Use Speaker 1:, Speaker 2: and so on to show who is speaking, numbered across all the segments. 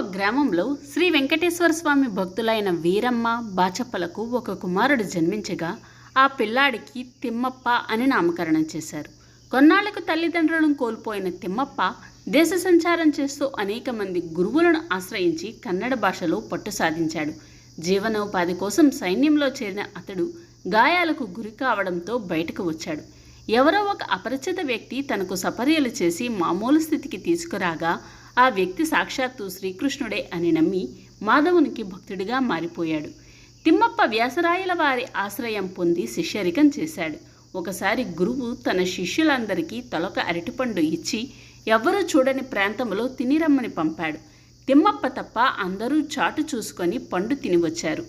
Speaker 1: ఒక గ్రామంలో శ్రీ వెంకటేశ్వర స్వామి భక్తులైన వీరమ్మ బాచప్పలకు ఒక కుమారుడు జన్మించగా ఆ పిల్లాడికి తిమ్మప్ప అని నామకరణం చేశారు. కొన్నాళ్ళకు తల్లిదండ్రులను కోల్పోయిన తిమ్మప్ప దేశ సంచారం చేస్తూ అనేక మంది గురువులను ఆశ్రయించి కన్నడ భాషలో పట్టు సాధించాడు. జీవనోపాధి కోసం సైన్యంలో చేరిన అతడు గాయాలకు గురి కావడంతో బయటకు వచ్చాడు. ఎవరో ఒక అపరిచిత వ్యక్తి తనకు సపర్యలు చేసి మామూలు స్థితికి తీసుకురాగా ఆ వ్యక్తి సాక్షాత్తు శ్రీకృష్ణుడే అని నమ్మి మాధవునికి భక్తుడిగా మారిపోయాడు. తిమ్మప్ప వ్యాసరాయల వారి ఆశ్రయం పొంది శిష్యరికం చేశాడు. ఒకసారి గురువు తన శిష్యులందరికీ తలొక అరటిపండు ఇచ్చి ఎవ్వరూ చూడని ప్రాంతంలో తినిరమ్మని పంపాడు. తిమ్మప్ప తప్ప అందరూ చాటు చూసుకొని పండు తినివచ్చారు.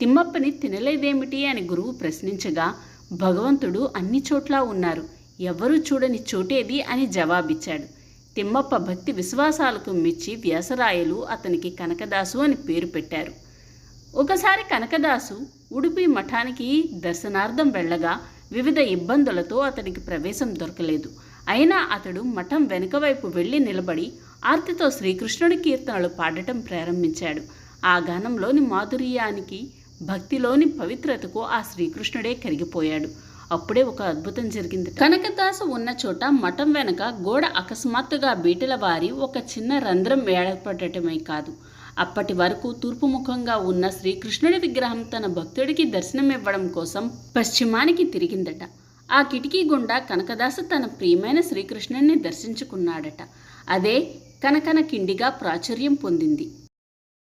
Speaker 1: తిమ్మప్పని తినలేదేమిటి అని గురువు ప్రశ్నించగా భగవంతుడు అన్ని చోట్ల ఉన్నారు. ఎవ్వరూ చూడని చోటేది అని జవాబిచ్చాడు. తిమ్మప్ప భక్తి విశ్వాసాలకు మెచ్చి వ్యాసరాయలు అతనికి కనకదాసు అని పేరు పెట్టారు. ఒకసారి కనకదాసు ఉడిపి మఠానికి దర్శనార్థం వెళ్ళగా వివిధ ఇబ్బందులతో అతనికి ప్రవేశం దొరకలేదు. అయినా అతడు మఠం వెనుక వైపు వెళ్ళి నిలబడి ఆర్తితో శ్రీకృష్ణుడి కీర్తనలు పాడటం ప్రారంభించాడు. ఆ గానంలోని మాధుర్యానికి భక్తిలోని పవిత్రతకు ఆ శ్రీకృష్ణుడే కరిగిపోయాడు. అప్పుడే ఒక అద్భుతం జరిగింది. కనకదాసు ఉన్న చోట మఠం వెనక గోడ అకస్మాత్తుగా బీటల వారి ఒక చిన్న రంధ్రం ఏర్పడటమే కాదు. అప్పటి వరకు తూర్పు ముఖంగా ఉన్న శ్రీకృష్ణుడి విగ్రహం తన భక్తుడికి దర్శనమివ్వడం కోసం పశ్చిమానికి తిరిగిందట. ఆ కిటికీ గుండా కనకదాసు తన ప్రియమైన శ్రీకృష్ణుడిని దర్శించుకున్నాడట. అదే కనకన కిండిగా ప్రాచుర్యం పొందింది.